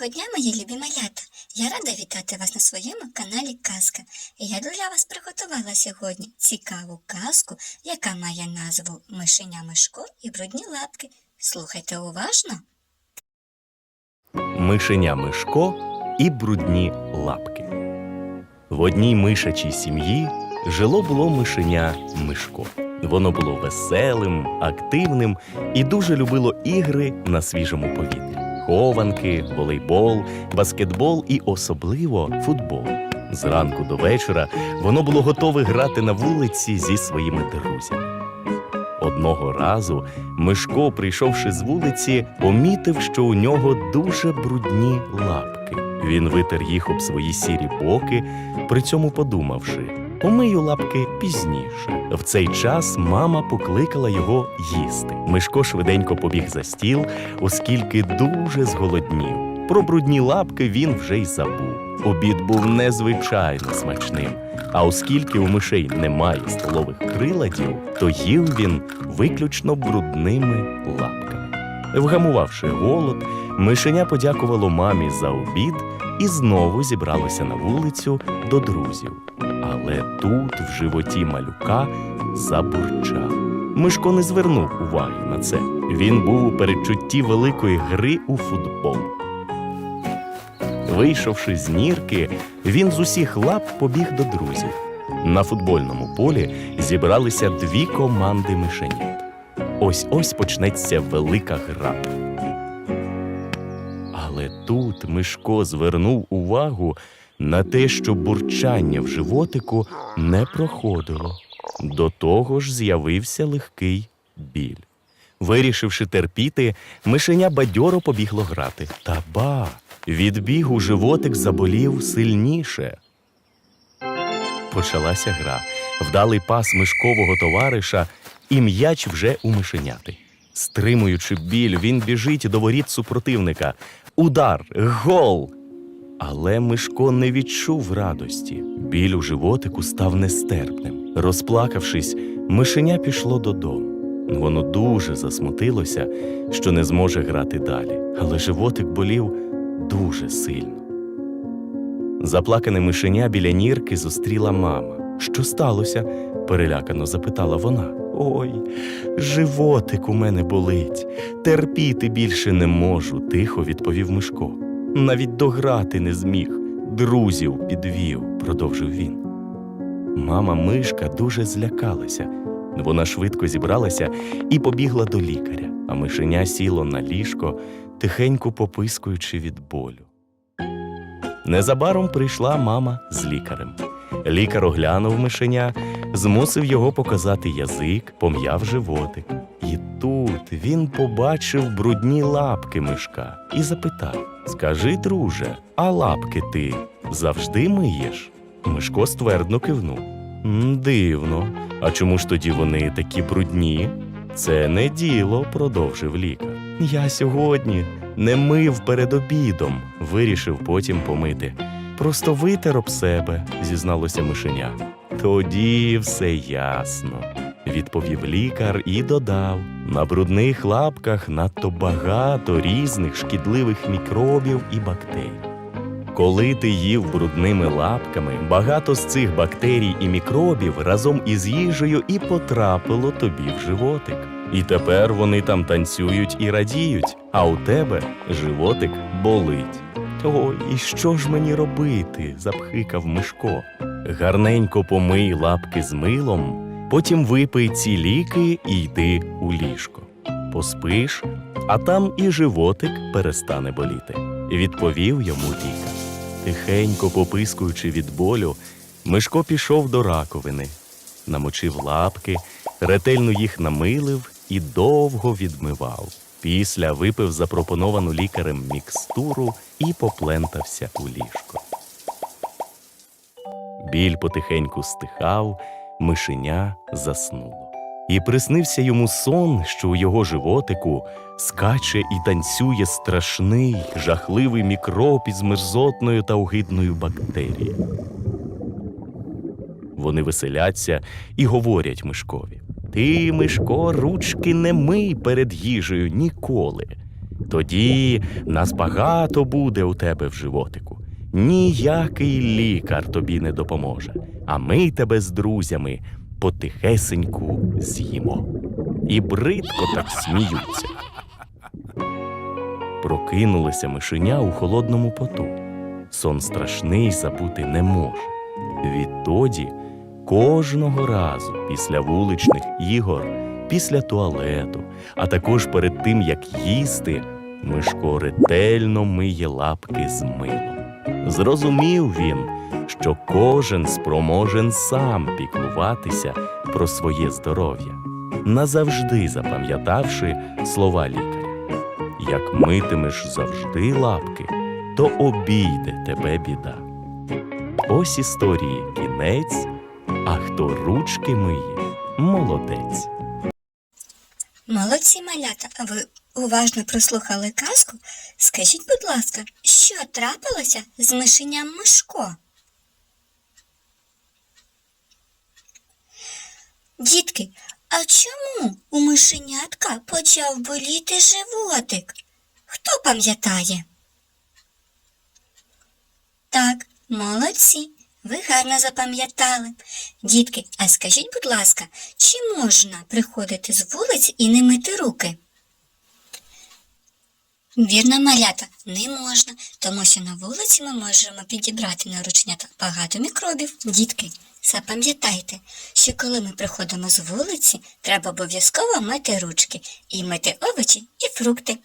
Доброго дня, мої любі малята! Я рада вітати вас на своєму каналі Казка. І я для вас приготувала сьогодні цікаву казку, яка має назву Мишеня Мишко і брудні лапки. Слухайте уважно. Мишеня Мишко і брудні лапки. В одній мишачій сім'ї жило було мишеня Мишко. Воно було веселим, активним і дуже любило ігри на свіжому повітрі: хованки, волейбол, баскетбол і особливо футбол. Зранку до вечора воно було готове грати на вулиці зі своїми друзями. Одного разу Мишко, прийшовши з вулиці, помітив, що у нього дуже брудні лапки. Він витер їх об свої сірі боки, при цьому подумавши, помию лапки пізніше. В цей час мама покликала його їсти. Мишко швиденько побіг за стіл, оскільки дуже зголоднів. Про брудні лапки він вже й забув. Обід був незвичайно смачним. А оскільки у мишей немає столових приладів, то їв він виключно брудними лапками. Вгамувавши голод, мишеня подякувало мамі за обід і знову зібралося на вулицю до друзів. Але тут, в животі малюка, забурчав. Мишко не звернув уваги на це. Він був у передчутті великої гри у футбол. Вийшовши з нірки, він з усіх лап побіг до друзів. На футбольному полі зібралися дві команди мишенят. Ось ось почнеться велика гра. Але тут Мишко звернув увагу на те, що бурчання в животику не проходило. До того ж з'явився легкий біль. Вирішивши терпіти, мишеня бадьоро побігло грати. Та ба! Від бігу животик заболів сильніше. Почалася гра. Вдалий пас мишкового товариша, і м'яч вже у мишеняти. Стримуючи біль, він біжить до воріт супротивника. Удар, гол! Але Мишко не відчув радості. Біль у животику став нестерпним. Розплакавшись, мишеня пішло додому. Воно дуже засмутилося, що не зможе грати далі, але животик болів дуже сильно. Заплакане мишеня біля нірки зустріла мама. Що сталося? Перелякано запитала вона. Ой, животик у мене болить. Терпіти більше не можу, тихо відповів Мишко. Навіть дограти не зміг, друзів підвів, продовжив він. Мама мишка дуже злякалася. Вона швидко зібралася і побігла до лікаря, а мишеня сіло на ліжко, тихенько попискуючи від болю. Незабаром прийшла мама з лікарем. Лікар оглянув мишеня, змусив його показати язик, пом'яв животик. І тут він побачив брудні лапки мишка і запитав: Скажи, друже, а лапки ти завжди миєш? Мишко ствердно кивнув. Дивно. А чому ж тоді вони такі брудні? Це не діло, продовжив лікар. Я сьогодні не мив перед обідом, вирішив потім помити. Просто витер об себе, зізналося мишеня. Тоді все ясно, відповів лікар і додав: на брудних лапках надто багато різних шкідливих мікробів і бактерій. Коли ти їв брудними лапками, багато з цих бактерій і мікробів разом із їжею і потрапило тобі в животик. І тепер вони там танцюють і радіють, а у тебе животик болить. Ой, і що ж мені робити? запхикав Мишко. Гарненько помий лапки з милом, потім випий ці ліки і йди у ліжко. Поспиш, а там і животик перестане боліти, відповів йому лікар. Тихенько попискуючи від болю, Мишко пішов до раковини, намочив лапки, ретельно їх намилив і довго відмивав. Після випив запропоновану лікарем мікстуру і поплентався у ліжко. Біль потихеньку стихав, мишеня заснуло. І приснився йому сон, що у його животику скаче і танцює страшний, жахливий мікроб із мерзотною та огидною бактерією. Вони веселяться і говорять Мишкові: Ти, Мишко, ручки не мий перед їжею ніколи. Тоді нас багато буде у тебе в животику. Ніякий лікар тобі не допоможе, а ми тебе з друзями потихесеньку з'їмо. І бридко так сміються. Прокинулися мишеня у холодному поту. Сон страшний забути не може. Відтоді кожного разу після вуличних ігор, після туалету, а також перед тим, як їсти, Мишко ретельно миє лапки з милом. Зрозумів він, що кожен спроможен сам піклуватися про своє здоров'я, назавжди запам'ятавши слова лікаря. Як митимеш завжди лапки, то обійде тебе біда. Ось історії кінець, а хто ручки миє, молодець. Молодці малята, ви уважно прослухали казку. Скажіть, будь ласка, що трапилося з мишеням Мишко? Дітки, а чому у мишенятка почав боліти животик? Хто пам'ятає? Так, молодці, ви гарно запам'ятали. Дітки, а скажіть, будь ласка, чи можна приходити з вулиць і не мити руки? Вірно, малята, не можна, тому що на вулиці ми можемо підібрати на ручнята багато мікробів. Дітки, запам'ятайте, що коли ми приходимо з вулиці, треба обов'язково мити ручки і мити овочі і фрукти.